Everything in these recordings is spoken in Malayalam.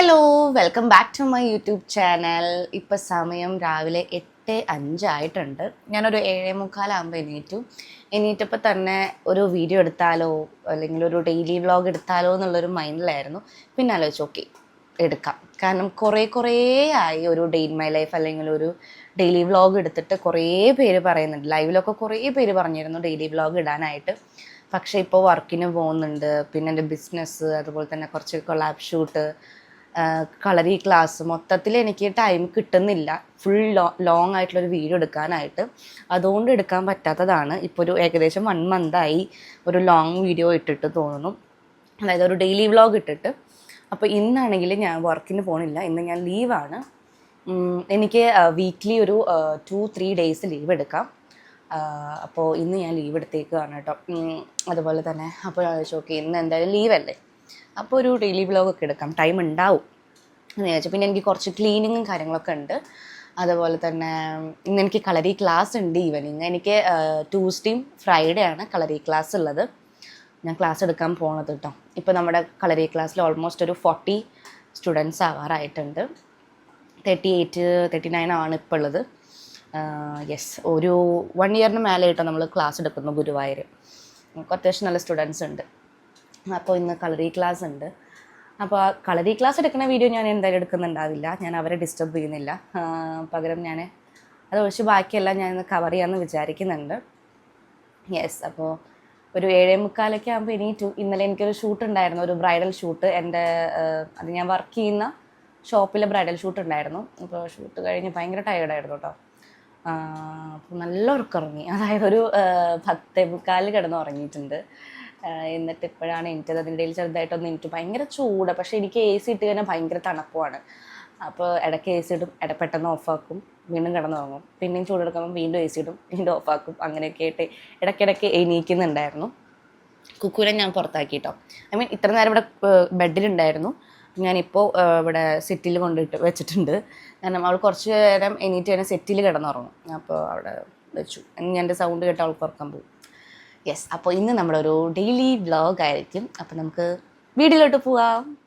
Hello welcome back to my YouTube channel. ഇപ്പം സമയം രാവിലെ എട്ട് അഞ്ചായിട്ടുണ്ട്. ഞാനൊരു ഏഴേ മുക്കാലാകുമ്പോൾ എണീറ്റു. എണീറ്റപ്പോൾ തന്നെ ഒരു വീഡിയോ എടുത്താലോ അല്ലെങ്കിൽ ഒരു ഡെയിലി വ്ലോഗ് എടുത്താലോ എന്നുള്ളൊരു മൈൻഡിലായിരുന്നു. പിന്നെ ആലോചിച്ചു ഓക്കെ എടുക്കാം. കാരണം കുറേ കുറേ ആയി ഒരു ഡേ ഇൻ മൈ ലൈഫ് അല്ലെങ്കിൽ ഒരു ഡെയിലി വ്ളോഗ് എടുത്തിട്ട് കുറേ പേര് പറയുന്നുണ്ട്. ലൈവിലൊക്കെ കുറേ പേര് പറഞ്ഞിരുന്നു ഡെയിലി വ്ളോഗ് ഇടാനായിട്ട്. പക്ഷേ ഇപ്പോൾ വർക്കിന് പോകുന്നുണ്ട്. പിന്നെ എന്റെ ബിസിനസ് അതുപോലെ തന്നെ കുറച്ച് കൊളാബ് ഷൂട്ട് കളറി ക്ലാസ് മൊത്തത്തിൽ എനിക്ക് ടൈം കിട്ടുന്നില്ല. ഫുൾ ലോ ലോങ് ആയിട്ടുള്ളൊരു വീഡിയോ എടുക്കാനായിട്ട്. അതുകൊണ്ട് എടുക്കാൻ പറ്റാത്തതാണ്. ഇപ്പോൾ ഒരു ഏകദേശം വൺ മന്തായി ഒരു ലോങ് വീഡിയോ ഇട്ടിട്ട് തോന്നുന്നു. അതായത് ഒരു ഡെയിലി വ്ളോഗ് ഇട്ടിട്ട്. അപ്പോൾ ഇന്നാണെങ്കിൽ ഞാൻ വർക്കിന് പോകണില്ല ഇന്ന് ഞാൻ ലീവാണ് എനിക്ക് വീക്ക്ലി ഒരു ടു ത്രീ ഡേയ്സ് ലീവ് എടുക്കാം. അപ്പോൾ ഇന്ന് ഞാൻ ലീവ് എടുത്തേക്കാണ് കേട്ടോ. അതുപോലെ തന്നെ. അപ്പോൾ ചോദിച്ചു ഓക്കെ ഇന്ന് എന്തായാലും ലീവല്ലേ അപ്പോൾ ഒരു ഡെയിലി വ്ളോഗൊക്കെ എടുക്കാം. ടൈം ഉണ്ടാവും എന്ന് വിചാരിച്ചു. പിന്നെ എനിക്ക് കുറച്ച് ക്ലീനിങ്ങും കാര്യങ്ങളൊക്കെ ഉണ്ട്. അതുപോലെ തന്നെ ഇന്ന് എനിക്ക് കളരി ക്ലാസ് ഉണ്ട് ഈവനിങ് എനിക്ക് ട്യൂസ്ഡേയും ഫ്രൈഡേ ആണ് കളരി ക്ലാസ് ഉള്ളത്. ഞാൻ ക്ലാസ് എടുക്കാൻ പോണത് കേട്ടോ ഇപ്പോൾ നമ്മുടെ കളരി ക്ലാസ്സിൽ ഓൾമോസ്റ്റ് ഒരു ഫോർട്ടി സ്റ്റുഡൻസ് ആവാറായിട്ടുണ്ട്. തേർട്ടി എയ്റ്റ് തേർട്ടി നയൻ ആണ് ഇപ്പോൾ ഉള്ളത്. യെസ് ഒരു വൺ ഇയറിന് മേലെ ആയിട്ടോ നമ്മൾ ക്ലാസ് എടുക്കുന്നു ഗുരുവായൂർ നമുക്ക് അത്യാവശ്യം നല്ല സ്റ്റുഡൻസ് ഉണ്ട്. അപ്പോൾ ഇന്ന് കളറി ക്ലാസ് ഉണ്ട്. അപ്പോൾ ആ കളറി ക്ലാസ് എടുക്കുന്ന വീഡിയോ ഞാൻ എന്തായാലും എടുക്കുന്നുണ്ടാവില്ല. ഞാൻ അവരെ ഡിസ്റ്റർബ് ചെയ്യുന്നില്ല. പകരം ഞാൻ അത് ഒഴിച്ച് ബാക്കിയെല്ലാം ഞാൻ ഇന്ന് കവർ ചെയ്യാമെന്ന് വിചാരിക്കുന്നുണ്ട്. യെസ് അപ്പോൾ ഒരു ഏഴേ മുക്കാലൊക്കെ ആകുമ്പോൾ എണീറ്റു ഇന്നലെ എനിക്കൊരു ഷൂട്ട് ഉണ്ടായിരുന്നു. ഒരു ബ്രൈഡൽ ഷൂട്ട് എന്റെ അത് ഞാൻ വർക്ക് ചെയ്യുന്ന ഷോപ്പിലെ ബ്രൈഡൽ ഷൂട്ട് ഉണ്ടായിരുന്നു. അപ്പോൾ ഷൂട്ട് കഴിഞ്ഞ് ഭയങ്കര ടയേർഡായിരുന്നു കേട്ടോ അപ്പോൾ നല്ല ഉറക്കറങ്ങി അതായത് ഒരു പത്തേ മുക്കാലിൽ കിടന്ന് ഉറങ്ങിയിട്ടുണ്ട് എന്നിട്ട് ഇപ്പോഴാണ് എനിക്കത് അതിന്റെ ഇടയിൽ ചെറുതായിട്ടൊന്ന് എനിക്ക് ഭയങ്കര ചൂട്. പക്ഷേ എനിക്ക് എ സി ഇട്ട് കഴിഞ്ഞാൽ ഭയങ്കര തണുപ്പുമാണ്. അപ്പോൾ ഇടയ്ക്ക് എ സി ഇടും ഇട പെട്ടെന്ന് ഓഫാക്കും വീണ്ടും കിടന്നുറങ്ങും. പിന്നെയും ചൂടെടുക്കുമ്പോൾ വീണ്ടും എ സി ഇടും വീണ്ടും ഓഫാക്കും അങ്ങനെയൊക്കെ ആയിട്ട് ഇടയ്ക്കിടയ്ക്ക് എണീക്കുന്നുണ്ടായിരുന്നു. കുക്കൂരം ഞാൻ പുറത്താക്കി കേട്ടോ ഐ മീൻ ഇത്ര നേരം ഇവിടെ ബെഡിലുണ്ടായിരുന്നു. ഞാനിപ്പോൾ ഇവിടെ സെറ്റിൽ കൊണ്ടിട്ട് വെച്ചിട്ടുണ്ട്. കാരണം അവൾ കുറച്ച് നേരം എണീറ്റ് തന്നെ സെറ്റിൽ കിടന്നുറങ്ങും. അപ്പോൾ അവിടെ വെച്ചു. ഞാൻ എന്റെ സൗണ്ട് കേട്ട് അവൾക്ക് ഉറക്കാൻ പോകും. യെസ് അപ്പോൾ ഇന്ന് നമ്മളൊരു ഡെയിലി വ്ളോഗ് ആയിരിക്കും. അപ്പോൾ നമുക്ക് വീഡിയോയിലോട്ട് പോവാം.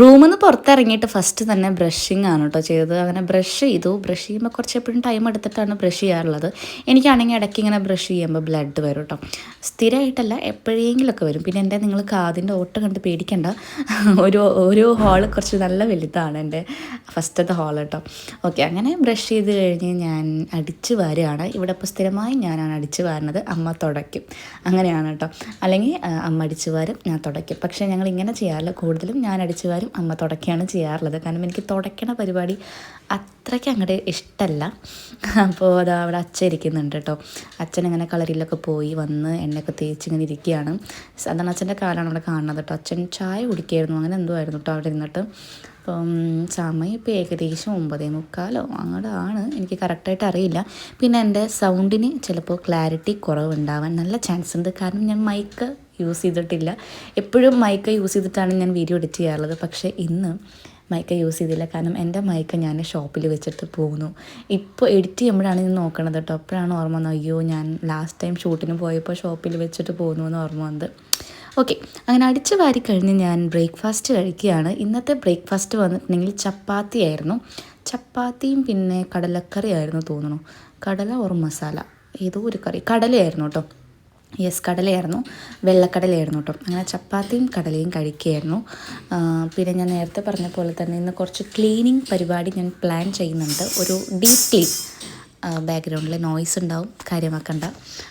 റൂമിൽ നിന്ന് പുറത്തിറങ്ങിയിട്ട് ഫസ്റ്റ് തന്നെ ബ്രഷിങ് ആണ് കേട്ടോ ചെയ്തത്. അങ്ങനെ ബ്രഷ് ചെയ്തു. ബ്രഷ് ചെയ്യുമ്പോൾ കുറച്ച് എപ്പോഴും ടൈം എടുത്തിട്ടാണ് ബ്രഷ് ചെയ്യാറുള്ളത്. എനിക്കാണെങ്കിൽ ഇടയ്ക്ക് ഇങ്ങനെ ബ്രഷ് ചെയ്യുമ്പോൾ ബ്ലഡ് വരും കേട്ടോ സ്ഥിരമായിട്ടല്ല എപ്പോഴെങ്കിലുമൊക്കെ വരും. പിന്നെ എന്റെ നിങ്ങൾ കാതിന്റെ ഓട്ടം കണ്ട് പേടിക്കണ്ട. ഒരു ഒരു ഹാൾ കുറച്ച് നല്ല വലുതാണ് എന്റെ ഫസ്റ്റത്തെ ഹാൾ കേട്ടോ ഓക്കെ അങ്ങനെ ബ്രഷ് ചെയ്ത് കഴിഞ്ഞ് ഞാൻ അടിച്ച് വാരുകയാണ്. ഇവിടെ ഇപ്പോൾ സ്ഥിരമായി ഞാനാണ് അടിച്ച് വാരുന്നത്. അമ്മ തുടയ്ക്കും. അങ്ങനെയാണ് കേട്ടോ അല്ലെങ്കിൽ അമ്മ അടിച്ച് വാരും ഞാൻ തുടയ്ക്കും. പക്ഷേ ഞങ്ങൾ ഇങ്ങനെ ചെയ്യാറില്ല. കൂടുതലും ഞാൻ അടിച്ച് വാരും. അമ്മ തുടക്കുകയാണ് ചെയ്യാറുള്ളത്. കാരണം എനിക്ക് തുടയ്ക്കണ പരിപാടി അത്രയ്ക്ക് അങ്ങോട്ട് ഇഷ്ടമല്ല അപ്പോൾ അത് അവിടെ അച്ഛൻ ഇരിക്കുന്നുണ്ട് കേട്ടോ. അച്ഛൻ ഇങ്ങനെ കളറിലൊക്കെ പോയി വന്ന് എണ്ണയൊക്കെ തേച്ച് ഇങ്ങനെ ഇരിക്കുകയാണ്. സാധാരണ അച്ഛന്റെ കാലാണ് അവിടെ കാണുന്നത് കേട്ടോ. അച്ഛൻ ചായ കുടിക്കുകയായിരുന്നു. അങ്ങനെ എന്തോ ആയിരുന്നു കേട്ടോ അവിടെ ഇരുന്നിട്ട്. അപ്പം സമയം ഇപ്പോൾ ഏകദേശം ഒമ്പതേ മുക്കാലോ അങ്ങോട്ട് ആണ് എനിക്ക് കറക്റ്റായിട്ട് അറിയില്ല. പിന്നെ എന്റെ സൗണ്ടിന് ചിലപ്പോൾ ക്ലാരിറ്റി കുറവുണ്ടാവാൻ നല്ല ചാൻസ് ഉണ്ട് കാരണം ഞാൻ മൈക്ക് യൂസ് ചെയ്തിട്ടില്ല. എപ്പോഴും മൈക്ക് യൂസ് ചെയ്തിട്ടാണ് ഞാൻ വീഡിയോ എഡിറ്റ് ചെയ്യാറുള്ളത്. പക്ഷേ ഇന്ന് മൈക്ക് യൂസ് ചെയ്തില്ല. കാരണം എന്റെ മൈക്ക് ഞാൻ ഷോപ്പിൽ വെച്ചിട്ട് പോകുന്നു ഇപ്പോൾ എഡിറ്റ് ചെയ്യുമ്പോഴാണ് ഞാൻ നോക്കണത് കേട്ടോ അപ്പോഴാണ് ഓർമ്മ വന്നത് അയ്യോ ഞാൻ ലാസ്റ്റ് ടൈം ഷൂട്ടിന് പോയപ്പോൾ ഷോപ്പിൽ വെച്ചിട്ട് പോകുന്നു എന്ന് ഓർമ്മ വന്നത്. ഓക്കെ അങ്ങനെ അടിച്ച് വാരി കഴിഞ്ഞ് ഞാൻ ബ്രേക്ക്ഫാസ്റ്റ് കഴിക്കുകയാണ്. ഇന്നത്തെ ബ്രേക്ക്ഫാസ്റ്റ് വന്നിട്ടുണ്ടെങ്കിൽ ചപ്പാത്തി ആയിരുന്നു. ചപ്പാത്തിയും പിന്നെ കടലക്കറി ആയിരുന്നു തോന്നുന്നു. കടല ഓർ മസാല ഏതോ ഒരു കറി. കടലയായിരുന്നു കേട്ടോ യെസ് കടലയായിരുന്നു. വെള്ളക്കടലയായിരുന്നു കേട്ടോ. അങ്ങനെ ചപ്പാത്തിയും കടലയും കഴിക്കുകയായിരുന്നു. പിന്നെ ഞാൻ നേരത്തെ പറഞ്ഞ പോലെ തന്നെ ഇന്ന് കുറച്ച് ക്ലീനിങ് പരിപാടി ഞാൻ പ്ലാൻ ചെയ്യുന്നുണ്ട്. ഒരു ഡീപ്പ് ക്ലീൻ ബാക്ക്ഗ്രൗണ്ടിൽ നോയ്സ് ഉണ്ടാവും കാര്യമാക്കണ്ട.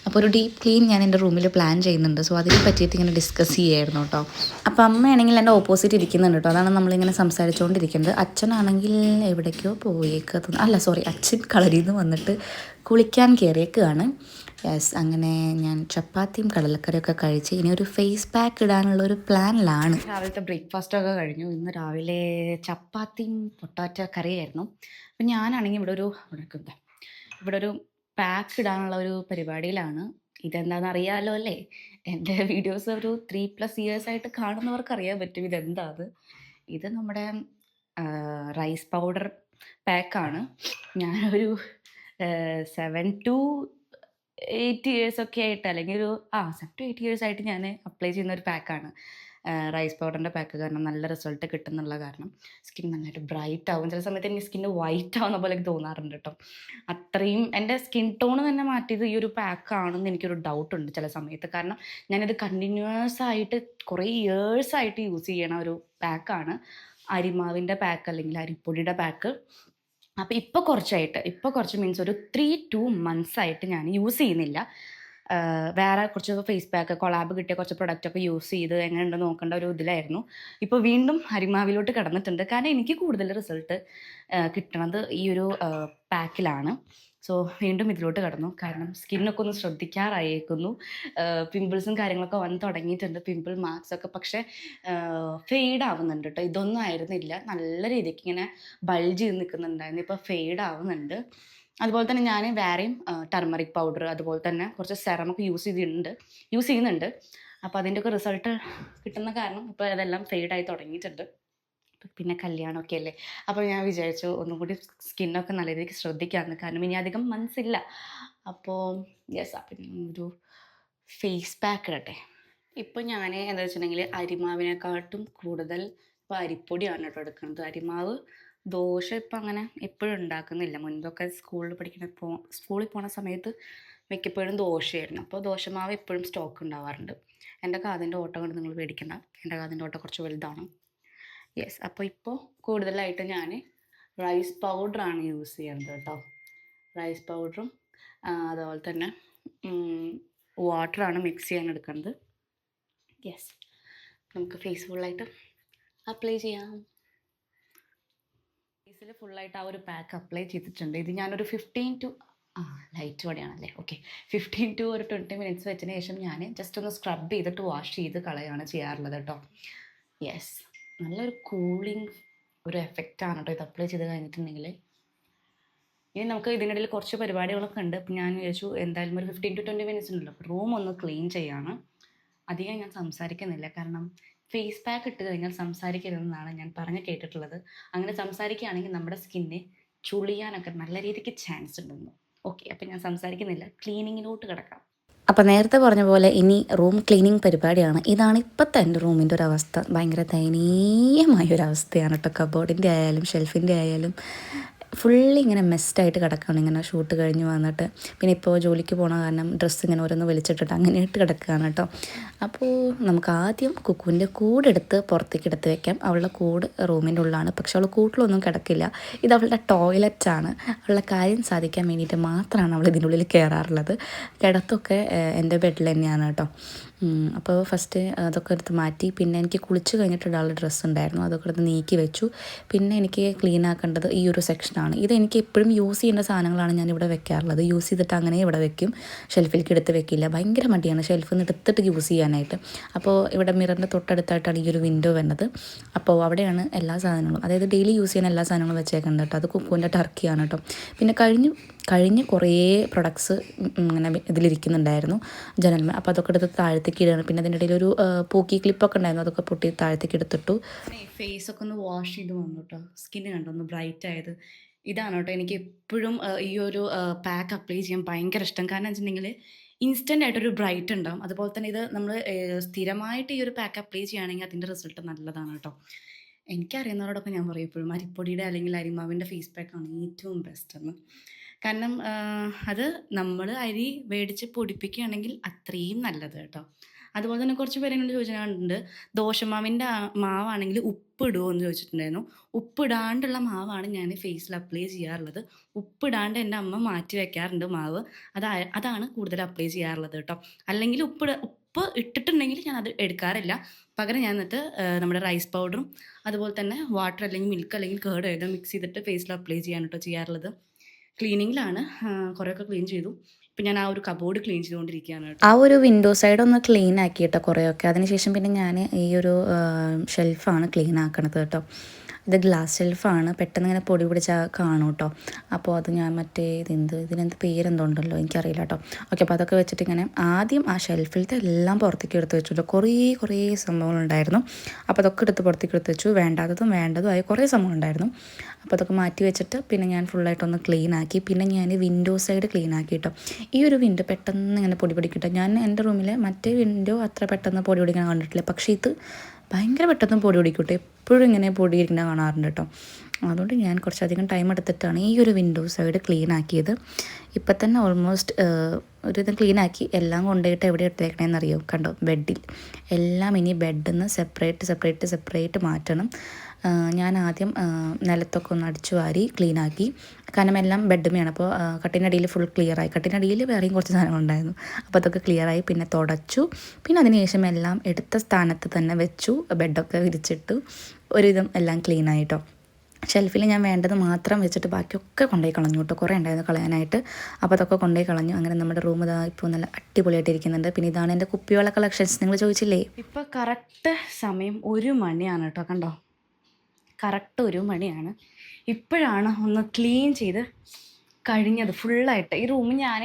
അപ്പോൾ ഒരു ഡീപ്പ് ക്ലീൻ ഞാൻ എന്റെ റൂമിൽ പ്ലാൻ ചെയ്യുന്നുണ്ട്. സോ അതിനെ പറ്റിയിട്ട് ഇങ്ങനെ ഡിസ്കസ് ചെയ്യായിരുന്നു കേട്ടോ. അപ്പോൾ അമ്മയാണെങ്കിൽ എന്റെ ഓപ്പോസിറ്റ് ഇരിക്കുന്നുണ്ട് കേട്ടോ. അതാണ് നമ്മളിങ്ങനെ സംസാരിച്ചുകൊണ്ടിരിക്കുന്നത് അച്ഛനാണെങ്കിൽ എവിടേക്കോ പോയേക്ക്. തോന്നുന്നു അല്ല സോറി അച്ഛൻ കളരിയിൽ നിന്ന് വന്നിട്ട് കുളിക്കാൻ കയറിയേക്കാണ് യെസ് അങ്ങനെ ഞാൻ ചപ്പാത്തിയും കടലക്കറിയൊക്കെ കഴിച്ച് ഇനി ഒരു ഫേസ് പാക്ക് ഇടാനുള്ള ഒരു പ്ലാനിലാണ് രാവിലത്തെ ബ്രേക്ക്ഫാസ്റ്റ് ഒക്കെ കഴിഞ്ഞു. ഇന്ന് രാവിലെ ചപ്പാത്തിയും പൊട്ടാറ്റ കറിയായിരുന്നു. അപ്പം ഞാനാണെങ്കിൽ ഇവിടെ ഒരു ഇവിടെ ഒരു പാക്ക് ഇടാനുള്ള ഒരു പരിപാടിയിലാണ്. ഇതെന്താണെന്ന് അറിയാമല്ലോ അല്ലേ? എന്റെ വീഡിയോസ് ഒരു ത്രീ പ്ലസ് ഇയേഴ്സ് ആയിട്ട് കാണുന്നവർക്ക് അറിയാൻ പറ്റും ഇതെന്താ അത് ഇത് നമ്മുടെ റൈസ് പൗഡർ പാക്കാണ് ഞാനൊരു സെവൻ ടു എയ്റ്റ് ഇയേഴ്സ് ഒക്കെ ആയിട്ട് അല്ലെങ്കിൽ ഒരു ആ സെവൻ ടു എയ്റ്റ് ഇയേഴ്സ് ആയിട്ട് ഞാൻ അപ്ലൈ ചെയ്യുന്ന ഒരു പാക്കാണ് റൈസ് പൗഡറിന്റെ പാക്ക് കാരണം നല്ല റിസൾട്ട് കിട്ടുന്നുള്ള കാരണം. സ്കിൻ നന്നായിട്ട് ബ്രൈറ്റ് ആവും. ചില സമയത്ത് എനിക്ക് സ്കിന്ന് വൈറ്റ് ആവുന്ന പോലെ തോന്നാറുണ്ട് കേട്ടോ അത്രയും എന്റെ സ്കിൻ ടോൺ തന്നെ മാറ്റിയത് ഈ ഒരു പാക്കാണെന്ന് എനിക്കൊരു ഡൗട്ട് ഉണ്ട് ചില സമയത്ത്. കാരണം ഞാനിത് കണ്ടിന്യൂസ് ആയിട്ട് കുറേ ഇയേഴ്സ് ആയിട്ട് യൂസ് ചെയ്യണ ഒരു പാക്കാണ് അരിമാവിന്റെ പാക്ക് അല്ലെങ്കിൽ അരിപ്പൊടിയുടെ പാക്ക് അപ്പോൾ ഇപ്പോൾ കുറച്ചായിട്ട് ഇപ്പോൾ കുറച്ച് മീൻസ് ഒരു ത്രീ ടു മന്ത്സ് ആയിട്ട് ഞാൻ യൂസ് ചെയ്യുന്നില്ല. വേറെ കുറച്ച് ഫേസ് പാക്ക് കൊളാബ് കിട്ടിയ കുറച്ച് പ്രൊഡക്റ്റ് ഒക്കെ യൂസ് ചെയ്ത് എങ്ങനെയുണ്ട് നോക്കേണ്ട ഒരു ഇതിലായിരുന്നു. ഇപ്പോൾ വീണ്ടും ഹരിമാവിലോട്ട് കിടന്നിട്ടുണ്ട്. കാരണം എനിക്ക് കൂടുതൽ റിസൾട്ട് കിട്ടണത് ഈ ഒരു പാക്കിലാണ് സോ വീണ്ടും ഇതിലോട്ട് കടന്നു. കാരണം സ്കിന്നൊക്കെ ഒന്ന് ശ്രദ്ധിക്കാറായേക്കുന്നു. പിമ്പിൾസും കാര്യങ്ങളൊക്കെ വന്ന് തുടങ്ങിയിട്ടുണ്ട്. പിമ്പിൾ മാർക്സ് ഒക്കെ പക്ഷെ ഫെയ്ഡ് ആവുന്നുണ്ട് കേട്ടോ ഇതൊന്നും ആയിരുന്നില്ല. നല്ല രീതിക്ക് ഇങ്ങനെ ബൾജ് ചെയ്ത് നിൽക്കുന്നുണ്ടായിരുന്നു. ഇപ്പോൾ ഫെയ്ഡ് ആവുന്നുണ്ട്. അതുപോലെ തന്നെ ഞാൻ വേറെയും ടർമറിക് പൗഡർ അതുപോലെ തന്നെ കുറച്ച് സെറമൊക്കെ യൂസ് ചെയ്തിട്ടുണ്ട്. യൂസ് ചെയ്യുന്നുണ്ട്. അപ്പോൾ അതിന്റെയൊക്കെ റിസൾട്ട് കിട്ടുന്ന കാരണം ഇപ്പോൾ അതെല്ലാം ഫെയ്ഡായി തുടങ്ങിയിട്ടുണ്ട്. പിന്നെ കല്യാണമൊക്കെ അല്ലേ അപ്പോൾ ഞാൻ വിചാരിച്ചു ഒന്നും കൂടി സ്കിന്നൊക്കെ നല്ല രീതിക്ക് ശ്രദ്ധിക്കാമെന്ന്. കാരണം ഇനി അധികം മനസ്സില്ല അപ്പോൾ യെസ് അപ്പം ഒരു ഫേസ് പാക്ക് ഇടട്ടെ. ഇപ്പോൾ ഞാൻ എന്താ വെച്ചിട്ടുണ്ടെങ്കിൽ അരിമാവിനെക്കാട്ടും കൂടുതൽ ഇപ്പോൾ അരിപ്പൊടിയാണ് കേട്ടോ എടുക്കുന്നത്. അരിമാവ് ദോശ ഇപ്പം അങ്ങനെ എപ്പോഴും ഉണ്ടാക്കുന്നില്ല. മുൻപൊക്കെ സ്കൂളിൽ പഠിക്കുന്ന പോ സ്കൂളിൽ പോണ സമയത്ത് മിക്കപ്പോഴും ദോശയായിരുന്നു. അപ്പോൾ ദോശമാവ് എപ്പോഴും സ്റ്റോക്ക് ഉണ്ടാവാറുണ്ട്. എന്റെ കാതിന്റെ ഓട്ടം കൊണ്ട് നിങ്ങൾ പേടിക്കണ്ട. എന്റെ കാതിന്റെ ഓട്ടം കുറച്ച് വലുതാണ്. യെസ് അപ്പോൾ ഇപ്പോൾ കൂടുതലായിട്ട് ഞാൻ റൈസ് പൗഡറാണ് യൂസ് ചെയ്യുന്നത് കേട്ടോ. റൈസ് പൗഡറും അതുപോലെ തന്നെ വാട്ടറാണ് മിക്സ് ചെയ്യാൻ എടുക്കുന്നത് യെസ് നമുക്ക് ഫേസ് ഫുള്ളായിട്ട് അപ്ലൈ ചെയ്യാം. ഫേസിൽ ഫുള്ളായിട്ട് ആ ഒരു പാക്ക് അപ്ലൈ ചെയ്തിട്ടുണ്ട്. ഇത് ഞാനൊരു ഫിഫ്റ്റീൻ ടു ആ ലൈറ്റ് വടിയാണല്ലേ ഓക്കെ ഫിഫ്റ്റീൻ ടു ഒരു ട്വന്റി മിനിറ്റ്സ് വെച്ചതിന് ശേഷം ഞാൻ ജസ്റ്റ് ഒന്ന് സ്ക്രബ് ചെയ്തിട്ട് വാഷ് ചെയ്ത് കളയാണ് ചെയ്യാറുള്ളത് കേട്ടോ. യെസ് നല്ലൊരു കൂളിംഗ് ഒരു എഫക്റ്റാണ് കേട്ടോ ഇത് അപ്ലൈ ചെയ്ത് കഴിഞ്ഞിട്ടുണ്ടെങ്കിൽ ഇനി നമുക്ക് ഇതിനിടയിൽ കുറച്ച് പരിപാടികളൊക്കെ ഉണ്ട്. അപ്പം ഞാൻ വിചാരിച്ചു എന്തായാലും ഒരു ഫിഫ്റ്റീൻ ടു ട്വന്റി മിനിറ്റ്സ് ഉണ്ടല്ലോ. അപ്പോൾ റൂം ഒന്ന് ക്ലീൻ ചെയ്യാണ്. അധികം ഞാൻ സംസാരിക്കുന്നില്ല. കാരണം ഫേസ് പാക്ക് ഇട്ട് കഴിഞ്ഞാൽ സംസാരിക്കരുതെന്നാണ് ഞാൻ പറഞ്ഞ് കേട്ടിട്ടുള്ളത്. അങ്ങനെ സംസാരിക്കുകയാണെങ്കിൽ നമ്മുടെ സ്കിന്നെ ചുളിയാനൊക്കെ നല്ല രീതിക്ക് ചാൻസ് ഉണ്ടെന്ന്. ഓക്കെ അപ്പം ഞാൻ സംസാരിക്കുന്നില്ല. ക്ലീനിങ്ങിലോട്ട് കിടക്കാം. അപ്പോൾ നേരത്തെ പറഞ്ഞ പോലെ ഇനി റൂം ക്ലീനിങ് പരിപാടിയാണ്. ഇതാണ് ഇപ്പോഴത്തെ എന്റെ റൂമിന്റെ ഒരു അവസ്ഥ ഭയങ്കര ദയനീയമായ ഒരു അവസ്ഥയാണ് കേട്ടോ കബോർഡിന്റെ ആയാലും ഷെൽഫിന്റെ ആയാലും ഫുള്ളി ഇങ്ങനെ മെസ്റ്റായിട്ട് കിടക്കുകയാണ് ഇങ്ങനെ ഷൂട്ട് കഴിഞ്ഞ് വന്നിട്ട്. പിന്നെ ഇപ്പോൾ ജോലിക്ക് പോണ കാരണം ഡ്രസ്സ് ഇങ്ങനെ ഓരോന്ന് വലിച്ചിട്ടിട്ട് അങ്ങനെ ഇട്ട് കിടക്കുകയാണ് കേട്ടോ. അപ്പോൾ നമുക്ക് ആദ്യം കുക്കുവിന്റെ കൂടെടുത്ത് പുറത്തേക്ക് എടുത്ത് വെക്കാം. അവളുടെ കൂട് റൂമിന്റെ ഉള്ളിലാണ് പക്ഷെ അവൾ കൂട്ടിലൊന്നും കിടക്കില്ല. ഇത് അവളുടെ ടോയ്ലറ്റാണ് അവളുടെ കാര്യം സാധിക്കാൻ വേണ്ടിയിട്ട് മാത്രമാണ് അവൾ ഇതിനുള്ളിൽ കയറാറുള്ളത്. കിടത്തൊക്കെ എന്റെ ബെഡിൽ തന്നെയാണ് കേട്ടോ. അപ്പോൾ ഫസ്റ്റ് അതൊക്കെ എടുത്ത് മാറ്റി. പിന്നെ എനിക്ക് കുളിച്ച് കഴിഞ്ഞിട്ട് കഴിഞ്ഞിട്ടുള്ള ഡ്രസ്സ് ഉണ്ടായിരുന്നു. അതൊക്കെ എടുത്ത് നീക്കി വെച്ചു. പിന്നെ എനിക്ക് ക്ലീൻ ആക്കേണ്ടത് ഈ ഒരു സെക്ഷനാണ് ഇത് എനിക്ക് എപ്പോഴും യൂസ് ചെയ്യേണ്ട സാധനങ്ങളാണ് ഞാൻ ഇവിടെ വെക്കാറുള്ളത്. യൂസ് ചെയ്തിട്ട് അങ്ങനെ ഇവിടെ വെക്കും. ഷെൽഫിലേക്ക് എടുത്ത് വെക്കില്ല. ഭയങ്കര മടിയാണ് ഷെൽഫിൽ നിന്ന് എടുത്തിട്ട് യൂസ് ചെയ്യാനായിട്ട്. അപ്പോൾ ഇവിടെ മിററിന്റെ തൊട്ടടുത്തായിട്ടാണ് ഈ ഒരു വിൻഡോ വരുന്നത് അപ്പോൾ അവിടെയാണ് എല്ലാ സാധനങ്ങളും. അതായത് ഡെയിലി യൂസ് ചെയ്യുന്ന എല്ലാ സാധനങ്ങളും വെച്ചേക്കുന്നത് കേട്ടോ. അത് കുക്കുവിന്റെ ടർക്കിയാണ് കേട്ടോ. പിന്നെ കഴിഞ്ഞ് കഴിഞ്ഞ് കുറേ പ്രൊഡക്ട്സ് ഇങ്ങനെ ഇതിലിരിക്കുന്നുണ്ടായിരുന്നു. ജനൽമ അപ്പോൾ അതൊക്കെ എടുത്ത് താഴത്തേക്ക് ഇടുകയാണ് പിന്നെ അതിന്റെ ഇടയിൽ ഒരു പൂക്കി ക്ലിപ്പൊക്കെ ഉണ്ടായിരുന്നു. അതൊക്കെ പൊട്ടി താഴത്തേക്ക് എടുത്തിട്ടു ഫേസ് ഒക്കെ ഒന്ന് വാഷ് ചെയ്ത് വന്നു കേട്ടോ സ്കിന്ന് കണ്ടോ? ഒന്ന് ബ്രൈറ്റ് ആയത്. ഇതാണ് കേട്ടോ. എനിക്ക് എപ്പോഴും ഈ ഒരു പാക്ക് അപ്ലൈ ചെയ്യാൻ ഭയങ്കര ഇഷ്ടം. കാരണം വെച്ചിട്ടുണ്ടെങ്കിൽ ഇൻസ്റ്റന്റ് ആയിട്ടൊരു ബ്രൈറ്റ് ഉണ്ടാവും. അതുപോലെ തന്നെ ഇത് നമ്മൾ സ്ഥിരമായിട്ട് ഈ ഒരു പാക്ക് അപ്ലൈ ചെയ്യുകയാണെങ്കിൽ അതിന്റെ റിസൾട്ട് നല്ലതാണ് കേട്ടോ. എനിക്കറിയുന്നവരോടൊപ്പം ഞാൻ പറയും എപ്പോഴും അരിപ്പൊടിയുടെ അല്ലെങ്കിൽ അരിമാവിന്റെ ഫേസ് പാക്കാണ് ഏറ്റവും ബെസ്റ്റ് എന്ന്. കാരണം അത് നമ്മൾ അരി മേടിച്ച് പൊടിപ്പിക്കുകയാണെങ്കിൽ അത്രയും നല്ലത് കേട്ടോ. അതുപോലെ തന്നെ കുറച്ച് പേര് എന്നോട് ചോദിച്ചിട്ടുണ്ട് ദോശമാവിന്റെ ആ- മാവാണെങ്കിൽ ഉപ്പിടുമോ എന്ന് ചോദിച്ചിട്ടുണ്ടായിരുന്നു. ഉപ്പിടാണ്ടുള്ള മാവാണ് ഞാൻ ഫേസിൽ അപ്ലൈ ചെയ്യാറുള്ളത്. ഉപ്പിടാണ്ട് എന്റെ അമ്മ മാറ്റി വെക്കാറുണ്ട് മാവ്. അതാ അതാണ് കൂടുതൽ അപ്ലൈ ചെയ്യാറുള്ളത് കേട്ടോ. അല്ലെങ്കിൽ ഉപ്പിട ഉപ്പ് ഇട്ടിട്ടുണ്ടെങ്കിൽ ഞാൻ അത് എടുക്കാറില്ല. പകരം ഞാൻ എന്നിട്ട് നമ്മുടെ റൈസ് പൗഡറും അതുപോലെ തന്നെ വാട്ടർ അല്ലെങ്കിൽ മിൽക്ക് അല്ലെങ്കിൽ കേർഡ് ഏതോ മിക്സ് ചെയ്തിട്ട് ഫേസിൽ അപ്ലൈ ചെയ്യാൻ കേട്ടോ ചെയ്യാറുള്ളത്. ക്ലീനിങ്ങിലാണ്. കുറേയൊക്കെ ക്ലീൻ ചെയ്തു. ഇപ്പം ഞാൻ ആ ഒരു കബോർഡ് ക്ലീൻ ചെയ്തുകൊണ്ടിരിക്കുകയാണ് കേട്ടോ. ആ ഒരു വിൻഡോ സൈഡ് ഒന്ന് ക്ലീൻ ആക്കി ആക്കിയിട്ടോ കുറേയൊക്കെ. അതിനുശേഷം പിന്നെ ഞാൻ ഈ ഒരു ഷെൽഫാണ് ക്ലീൻ ആക്കണത് കേട്ടോ. ഇത് ഗ്ലാസ് ഷെൽഫാണ്. പെട്ടെന്ന് ഇങ്ങനെ പൊടി പിടിച്ചാൽ കാണും കേട്ടോ. അപ്പോൾ അത് ഞാൻ മറ്റേ ഇതെന്ത് ഇതിനെന്ത് പേരെന്തോ ഉണ്ടല്ലോ എനിക്കറിയില്ല കേട്ടോ. ഓക്കെ അപ്പോൾ അതൊക്കെ വെച്ചിട്ട് ഇങ്ങനെ ആദ്യം ആ ഷെൽഫിലത്തെ എല്ലാം പുറത്തേക്ക് എടുത്ത് വെച്ചു കുറേ കുറേ സംഭവങ്ങളുണ്ടായിരുന്നു. അപ്പോൾ അതൊക്കെ എടുത്ത് പുറത്തേക്ക് എടുത്ത് വെച്ചു. വേണ്ടാത്തതും വേണ്ടതും ആയ കുറേ സംഭവങ്ങളുണ്ടായിരുന്നു. അപ്പോൾ അതൊക്കെ മാറ്റി വെച്ചിട്ട് പിന്നെ ഞാൻ ഫുള്ളായിട്ടൊന്ന് ക്ലീൻ ആക്കി. പിന്നെ ഞാൻ വിൻഡോ സൈഡ് ക്ലീൻ ആക്കി കേട്ടോ ഈ ഒരു വിൻഡോ പെട്ടെന്ന് ഇങ്ങനെ പൊടി പിടിക്കട്ടോ. ഞാൻ എന്റെ റൂമിൽ മറ്റേ വിൻഡോ അത്ര പെട്ടെന്ന് പൊടി പിടിക്കാൻ കണ്ടിട്ടില്ല. പക്ഷേ ഇത് ഭയങ്കര പെട്ടെന്ന് പൊടി പിടിക്കൂട്ടെ. എപ്പോഴും ഇങ്ങനെ പൊടി ഇരിക്കുന്ന കാണാറുണ്ട് കേട്ടോ അതുകൊണ്ട് ഞാൻ കുറച്ചധികം ടൈം എടുത്തിട്ടാണ് ഈ ഒരു വിൻഡോ സൈഡ് ക്ലീൻ ആക്കിയത്. ഇപ്പം തന്നെ ഓൾമോസ്റ്റ് ഒരു ഇത് ക്ലീൻ ആക്കി. എല്ലാം കൊണ്ടുപോയിട്ട് എവിടെ ഇട്ടേക്കണേന്ന് അറിയോ? കണ്ടോ? ബെഡിൽ എല്ലാം ഇനി ബെഡിൽ നിന്ന് സെപ്പറേറ്റ് സെപ്പറേറ്റ് സെപ്പറേറ്റ് മാറ്റണം. ഞാൻ ആദ്യം നിലത്തൊക്കെ ഒന്ന് അടിച്ചു വാരി ക്ലീൻ ആക്കി. കാരണം എല്ലാം ബെഡ്മയാണ് അപ്പോൾ കട്ടിനടിയിൽ ഫുൾ ക്ലിയറായി കട്ടിനടിയിൽ വേറെയും കുറച്ച് സാധനങ്ങളുണ്ടായിരുന്നു അപ്പോൾ അതൊക്കെ ക്ലിയറായി പിന്നെ തുടച്ചു. പിന്നെ അതിനുശേഷം എല്ലാം എടുത്ത സ്ഥാനത്ത് തന്നെ വെച്ചു. ബെഡൊക്കെ വിരിച്ചിട്ട്. ഒരുവിധം എല്ലാം ക്ലീൻ ആയിട്ടോ. ഷെൽഫിൽ ഞാൻ വേണ്ടത് മാത്രം വെച്ചിട്ട് ബാക്കിയൊക്കെ കൊണ്ടുപോയി കളഞ്ഞു കേട്ടോ. കുറേ ഉണ്ടായിരുന്നു കളയാനായിട്ട്. അപ്പോൾ അതൊക്കെ കൊണ്ടുപോയി കളഞ്ഞു. അങ്ങനെ നമ്മുടെ റൂം ഇതാ ഇപ്പോൾ നല്ല അടിപൊളിയായിട്ട് ഇരിക്കുന്നുണ്ട് പിന്നെ ഇതാണ് എന്റെ കുപ്പിവെള്ള കളക്ഷൻസ് നിങ്ങൾ ചോദിച്ചില്ലേ? ഇപ്പോൾ കറക്റ്റ് സമയം ഒരു മണിയാണ് കേട്ടോ. കണ്ടോ? കറക്റ്റ് ഒരു മണിയാണ്. ഇപ്പോഴാണ് ഒന്ന് ക്ലീൻ ചെയ്ത് കഴിഞ്ഞത് ഫുള്ളായിട്ട്. ഈ റൂം ഞാൻ